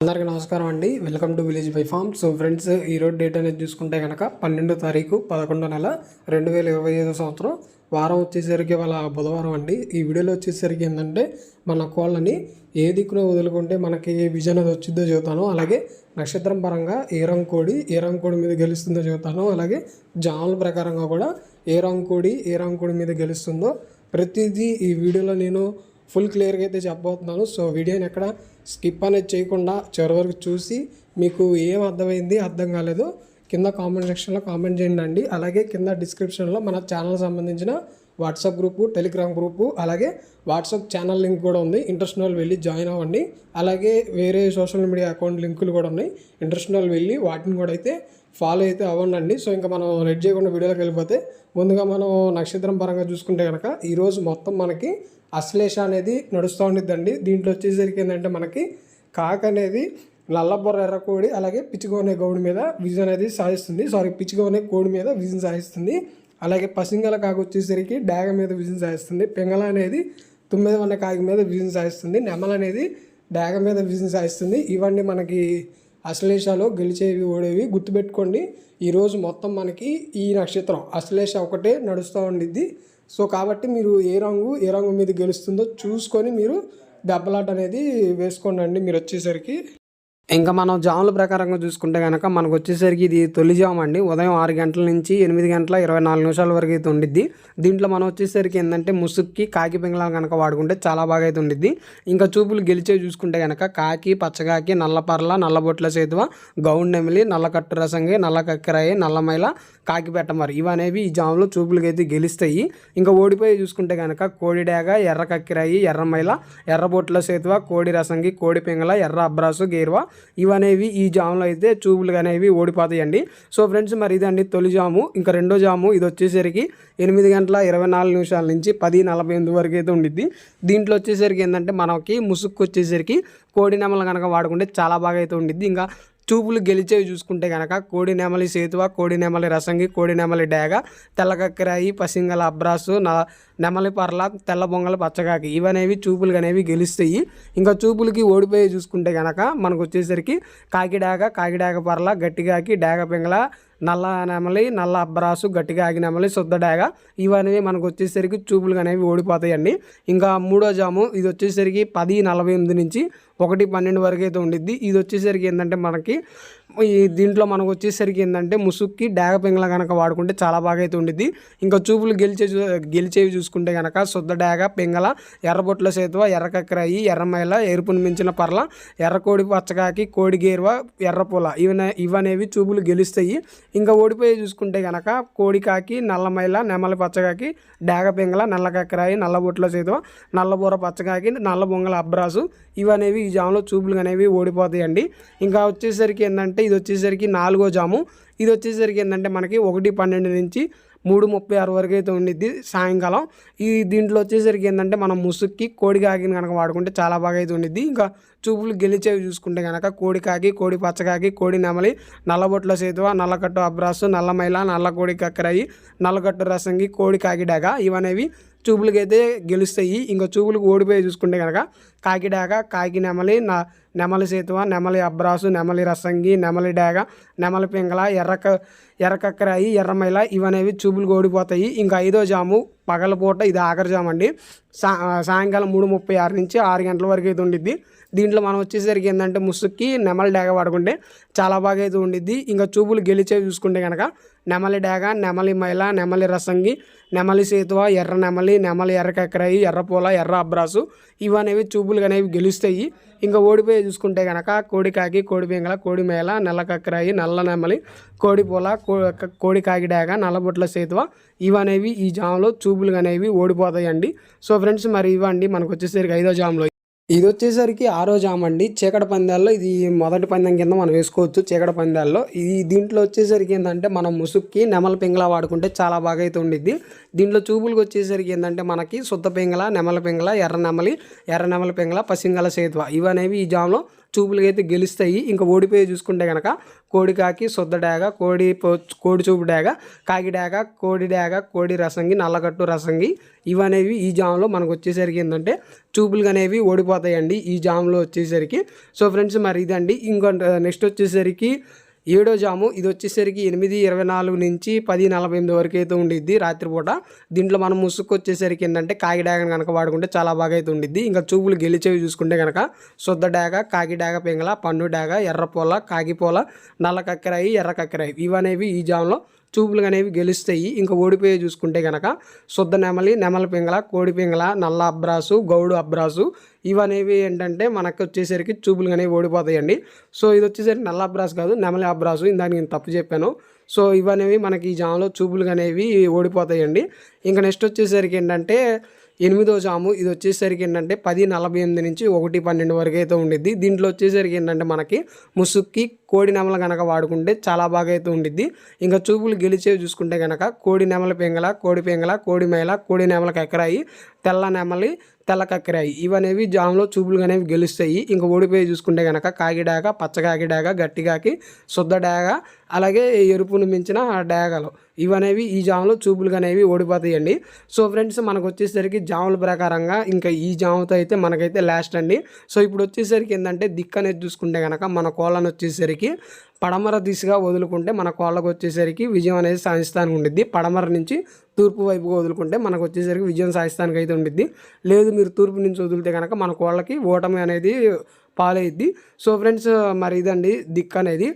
అందరికీ నమస్కారం అండి. Welcome to village by farm so friends ఈరోజు డేట్ అనేది చూసుకుంటే కనుక పన్నెండో తారీఖు పదకొండో నెల రెండు వేల ఇరవై ఐదో సంవత్సరం. వారం వచ్చేసరికి వాళ్ళ బుధవారం అండి. ఈ వీడియోలో వచ్చేసరికి ఏంటంటే మన కోళ్ళని ఏ దిక్కున వదులుకుంటే మనకి విజన్ అది వచ్చిందో చెబుతాను. అలాగే నక్షత్రం పరంగా ఏ రంగు కోడి ఏ రంగు కోడి మీద గెలుస్తుందో చెబుతాను. అలాగే జాముల ప్రకారంగా కూడా ఏ రంగు కోడి ఏ రంగు కోడి మీద గెలుస్తుందో ప్రతిదీ ఈ వీడియోలో నేను ఫుల్ క్లియర్గా అయితే చెప్పబోతున్నాను. సో వీడియోని ఎక్కడ స్కిప్ అనేది చేయకుండా చివరి వరకు చూసి మీకు ఏం అర్థమైంది అర్థం కాలేదు కింద కామెంట్ సెక్షన్లో కామెంట్ చేయండి అండి. అలాగే కింద డిస్క్రిప్షన్లో మన ఛానల్ సంబంధించిన వాట్సాప్ గ్రూపు టెలిగ్రామ్ గ్రూపు అలాగే వాట్సాప్ ఛానల్ లింక్ కూడా ఉంది. ఇంట్రెస్ట్ వెళ్ళి జాయిన్ అవ్వండి. అలాగే వేరే సోషల్ మీడియా అకౌంట్ లింకులు కూడా ఉన్నాయి. ఇంట్రెస్ట్ వెళ్ళి వాటిని కూడా అయితే ఫాలో అయితే అవ్వండి సో ఇంకా మనం రెడ్ చేయకుండా వీడియోలోకి వెళ్ళిపోతే ముందుగా మనం నక్షత్రం పరంగా చూసుకుంటే కనుక ఈరోజు మొత్తం మనకి అశ్లేష అనేది నడుస్తూ ఉండిద్దండి. దీంట్లో వచ్చేసరికి ఏంటంటే మనకి కాక అనేది నల్లబొర్ర ఎర్రకోడి అలాగే పిచ్చిగోనే గౌడి మీద విజన్ అనేది సాధిస్తుంది. సారీ పిచ్చిగోనే కోడి మీద విజయం సాధిస్తుంది. అలాగే పసింగల కాకు వచ్చేసరికి డాగ మీద విజయం సాధిస్తుంది పెంగళ అనేది తొమ్మిది వందల కాకి మీద విజయం సాధిస్తుంది నెమల అనేది డాగ మీద విజయం సాధిస్తుంది ఇవన్నీ మనకి అశ్లేషాలు గెలిచేవి ఓడేవి గుర్తుపెట్టుకోండి. ఈరోజు మొత్తం మనకి ఈ నక్షత్రం అశ్లేష ఒకటే నడుస్తూ ఉండిద్ది. సో కాబట్టి మీరు ఏ రంగు ఏ రంగు మీద గెలుస్తుందో చూసుకొని మీరు దెబ్బలాట అనేది వేసుకోండి మీరు వచ్చేసరికి. ఇంకా మనం జాముల ప్రకారంగా చూసుకుంటే కనుక మనకు వచ్చేసరికి ఇది తొలి జాము అండి. ఉదయం ఆరు గంటల నుంచి ఎనిమిది గంటల ఇరవై నాలుగు నిమిషాల వరకు అయితే ఉండిద్ది. దీంట్లో మనం వచ్చేసరికి ఏంటంటే ముసుక్కి కాకి పింగళాలు కనుక వాడుకుంటే చాలా బాగా అయితే ఉండిద్ది. ఇంకా చూపులు గెలిచే చూసుకుంటే కనుక కాకి పచ్చకాకి నల్లపర్ల నల్లబొట్ల సేతువ గౌండ్ నెమిలి నల్ల కట్టు రసంగి నల్ల కక్కెరాయి నల్లమైల కాకి పెట్టమరి ఇవనేవి ఈ జాములో చూపులకి అయితే గెలుస్తాయి. ఇంకా ఓడిపోయి చూసుకుంటే కనుక కోడిడేగ ఎర్ర కక్కిరాయి ఎర్రమైల ఎర్రబొట్ల సేతువ కోడి రసంగి కోడి పింగళ ఎర్ర అబ్రాసు గేరువా ఇవనేవి ఈ జాములో అయితే చూపులు అనేవి ఓడిపోతాయండి. సో ఫ్రెండ్స్ మరి ఇదండి తొలి జాము. ఇంకా రెండో జాము. ఇది వచ్చేసరికి ఎనిమిది గంటల ఇరవై నాలుగు నిమిషాల నుంచి పది నలభై ఎనిమిది వరకు అయితే ఉండిద్ది. దీంట్లో వచ్చేసరికి ఏంటంటే మనకి ముసుక్కు వచ్చేసరికి కోడి నెమలు కనుక వాడుకుంటే చాలా బాగా అయితే ఉండిద్ది. ఇంకా చూపులు గెలిచేవి చూసుకుంటే కనుక కోడి నెమలి సేతువ కోడి నెమలి రసంగి కోడి నెమలి డేగ తెల్లకక్కరాయి పసింగల అబ్రాసు న నెమలి పర్ల తెల్ల బొంగల పచ్చగాకి ఇవనేవి చూపులు అనేవి గెలుస్తాయి. ఇంకా చూపులకి ఓడిపోయి చూసుకుంటే కనుక మనకు వచ్చేసరికి కాకిడాగ కాకిడాగ పర్ల గట్టిగాకి డేగ పింగళ నల్ల నెమలి నల్ల అబ్బరాసు గట్టిగా ఆగి నెమలి శుద్ధడాగ ఇవనేవి మనకు వచ్చేసరికి చూపులు అనేవి ఓడిపోతాయండి. ఇంకా మూడో జాము ఇది వచ్చేసరికి పది నలభై ఎనిమిది నుంచి ఒకటి పన్నెండు వరకు అయితే ఉండిద్ది. ఇది వచ్చేసరికి ఏంటంటే మనకి ఈ దీంట్లో మనకు వచ్చేసరికి ఏంటంటే ముసుక్కి డాగ పెంగల కనుక వాడుకుంటే చాలా బాగా అయితే ఉండిద్ది. ఇంకా చూపులు గెలిచే చూ- గెలిచేవి చూసుకుంటే కనుక శుద్ధ డాగ పెంగల ఎర్రబొట్ల సేతువ ఎర్రకక్కరాయి ఎర్రమైల ఎరుపును మించిన పర్ల ఎర్రకోడి పచ్చకాకి కోడి గేరువ ఎర్రపూల ఇవనే ఇవనేవి చూపులు గెలుస్తాయి. ఇంకా ఓడిపోయి చూసుకుంటే కనుక కోడికాకి నల్లమైల నెమలి పచ్చకాకి డాగ పెంగల నల్లకక్కరాయి నల్లబొట్ల సేతువ నల్లబూర పచ్చకాకి నల్ల బొంగల అబ్రాసు ఇవనేవి ఈ జాములో చూపులు అనేవి ఓడిపోతాయండి. ఇంకా వచ్చేసరికి ఏంటంటే ఇది వచ్చేసరికి నాలుగో జాము. ఇది వచ్చేసరికి ఏంటంటే మనకి ఒకటి పన్నెండు నుంచి మూడు ముప్పై ఆరు వరకు అయితే ఉండిద్ది సాయంకాలం. ఈ దీంట్లో వచ్చేసరికి ఏంటంటే మనం ముసుక్కి కోడి కాకిని కనుక వాడుకుంటే చాలా బాగా అయితే ఉండిద్ది. ఇంకా చూపులు గెలిచేవి చూసుకుంటే కనుక కోడి కాకి కోడి పచ్చకాకి కోడి నెమలి నల్లబొట్ల సేతువ నల్లకట్టు అబ్రాసు నల్లమైల నల్ల కోడి కక్కరాయి నల్లకట్టు రసంగి కోడి కాకిడాక ఇవనేవి చూపులకి అయితే గెలుస్తాయి. ఇంకా చూపులకు ఓడిపోయి చూసుకుంటే కనుక కాకిడాక కాకి నెమలి నా నెమలి సేతువ నెమలి అబ్రాసు నెమలి రసంగి నెమలి డాగ నెమలి పింగళ ఎర్రక ఎర్రకక్కరాయి ఎర్రమైల ఇవనేవి చూపులు ఓడిపోతాయి. ఇంకా ఐదో జాము పగలపూట ఇది ఆఖరి జాము అండి సా సాయంకాలం మూడు ముప్పై ఆరు నుంచి ఆరు గంటల వరకు అయితే ఉండిద్ది. దీంట్లో మనం వచ్చేసరికి ఏంటంటే ముసుక్కి నెమలి డాగ పడుకుంటే చాలా బాగా అయితే ఉండిద్ది. ఇంకా చూపులు గెలిచేవి చూసుకుంటే కనుక నెమలి డాగ నెమలి మైల నెమలి రసంగి నెమలి సేతువ ఎర్ర నెమలి నెమలి ఎర్రకక్కరాయి ఎర్రపూల ఎర్ర అబ్రాసు. ఇవనేవి చూపులు అనేవి గెలుస్తాయి. ఇంకా ఓడిపోయి చూసుకుంటే కనుక కోడికాకి కోడి బెంగళ కోడి మేళ నల్ల కక్కరాయి నల్ల నెమలి కోడి పూల కో- కోడి కాకి డేగ నల్లబొట్ల సేతువ. ఇవనేవి ఈ జాములో చూపులు అనేవి ఓడిపోతాయండి. సో ఫ్రెండ్స్ మరి ఇవ్వండి. మనకు వచ్చేసరికి ఐదో జాములో ఇది వచ్చేసరికి ఆరో జామండి అండి చీకట పందాల్లో ఇది మొదటి పందెం కింద మనం వేసుకోవచ్చు చీకట పందాల్లో. ఇది దీంట్లో వచ్చేసరికి ఏంటంటే మనం ముసుక్కి నెమల పింగళ వాడుకుంటే చాలా బాగా అయితే ఉండిద్ది. దీంట్లో చూపులకు వచ్చేసరికి ఏంటంటే మనకి శుద్ధ పింగళ నెమల పింగళ ఎర్ర నెమలి ఎర్ర నెమల పింగళ పసింగల సేతువ ఇవనేవి ఈ జామ్లో చూపులకి అయితే గెలుస్తాయి. ఇంకా ఓడిపోయి చూసుకుంటే కనుక కోడి కాకి శుద్ధ డాగ కోడి పో- కోడి చూపు డాగ కాకి డాగ కోడి డాగ కోడి రసంగి నల్లగట్టు రసంగి ఇవనేవి ఈ జామ్లో మనకు వచ్చేసరికి ఏంటంటే చూపులు అనేవి ఓడిపోతాయండి ఈ జామ్లో వచ్చేసరికి. సో ఫ్రెండ్స్ మరి ఇదండి. ఇంకో నెక్స్ట్ వచ్చేసరికి ఏడో జాము. ఇది వచ్చేసరికి ఎనిమిది ఇరవై నాలుగు నుంచి పది నలభై ఎనిమిది వరకు అయితే ఉండిద్ది రాత్రిపూట. దీంట్లో మనం ముసుగు వచ్చేసరికి ఏంటంటే కాకి డాగను కనుక వాడుకుంటే చాలా బాగా అయితే ఉండిద్ది. ఇంకా చూపులు గెలిచేవి చూసుకుంటే కనుక శుద్ధ డాగ కాకి డాగ పింగళ పండు డాగ ఎర్రపోల కాకిపోల నల్ల కక్కరాయి ఎర్ర కక్కరాయి. ఇవనేవి ఈ జామ్లో చూపులు అనేవి గెలుస్తాయి. ఇంకా ఓడిపోయి చూసుకుంటే కనుక శుద్ధ నెమలి నెమల పింగళ కోడి పింగళ నల్ల అబ్రాసు గౌడు అబ్రాసు ఇవనేవి ఏంటంటే మనకు వచ్చేసరికి చూపులు అనేవి ఓడిపోతాయండి. సో ఇది వచ్చేసరికి నల్ల అబ్రాసు కాదు నెమలి అబ్రాసు. ఇందాక నేను తప్పు చెప్పాను. సో ఇవనేవి మనకి ఈ జామ్లో చూపులు అనేవి ఓడిపోతాయండి. ఇంకా నెక్స్ట్ వచ్చేసరికి ఏంటంటే ఎనిమిదో జాము. ఇది వచ్చేసరికి ఏంటంటే పది నలభై ఎనిమిది నుంచి ఒకటి పన్నెండు వరకు అయితే ఉండిద్ది. దీంట్లో వచ్చేసరికి ఏంటంటే మనకి ముసుక్కి కోడి నెమలు కనుక వాడుకుంటే చాలా బాగా అయితే ఉండిద్ది. ఇంకా చూపులు గెలిచేవి చూసుకుంటే కనుక కోడి నెమల పెంగల కోడి పెంగల కోడి మేల కోడి నెమల కక్కరాయి తెల్ల నెమలి తెల్ల కక్కరాయి ఇవనేవి జామ్లో చూపులు అనేవి గెలుస్తాయి. ఇంకా ఓడిపోయి చూసుకుంటే కనుక కాకిడాక పచ్చకాకి కాకిడాగ గట్టి కాకి శుద్ధ డాగ అలాగే ఎరుపును మించిన డాగలు. ఇవనేవి ఈ జాములో చూపులు అనేవి ఓడిపోతాయండి. సో ఫ్రెండ్స్ మనకు వచ్చేసరికి జాముల ప్రకారంగా ఇంకా ఈ జాముతో అయితే మనకైతే లాస్ట్ అండి. సో ఇప్పుడు వచ్చేసరికి ఏంటంటే దిక్కు అనేది చూసుకుంటే కనుక మన కోళ్ళను వచ్చేసరికి పడమర దిశగా వదులుకుంటే మన కోళ్ళకు వచ్చేసరికి విజయం అనేది సాధిస్తానికి ఉండిద్ది. పడమర నుంచి తూర్పు వైపుగా వదులుకుంటే మనకు వచ్చేసరికి విజయం సాధిస్తానికి అయితే ఉండిద్ది. లేదు మీరు తూర్పు నుంచి వదిలితే కనుక మన కోళ్ళకి ఓటమి అనేది పాలైద్ది. సో ఫ్రెండ్స్ మరి ఇదండి దిక్కు అనేది